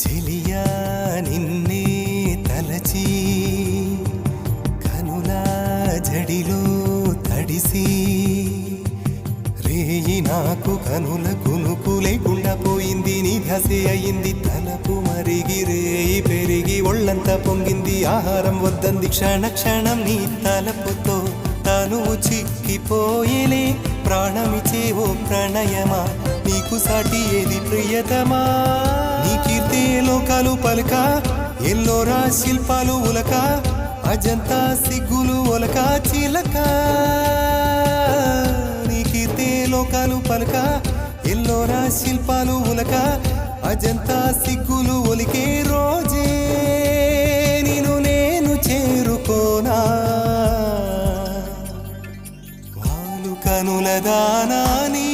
చెలియా నిన్నే తలచి కనులా జడిలో తడిసి రేయి నాకు కనుల కునుకు లేకుండా పోయింది నీ అయింది తలపు మరిగి రేయి పెరిగి ఒళ్ళంతా పొంగింది ఆహారం వద్దంది క్షణ క్షణం నీ తలపుతో తను చిక్కిపోయేలే ప్రాణమిచే ఓ ప్రణయమా నీకు సాటి ఏది ప్రియతమా? పలక పలుక ఎల్లోరా శిల్పాలు ఉలక అజంతా సిగ్గులు ఒలక చిలక. నీకితే లోకాలు పలక ఎల్లోరా శిల్పాలు ఉలక అజంతా సిగ్గులు ఒలికే రోజే నేను నేను చేరుకోనా. వాలు కనుల దానా నీ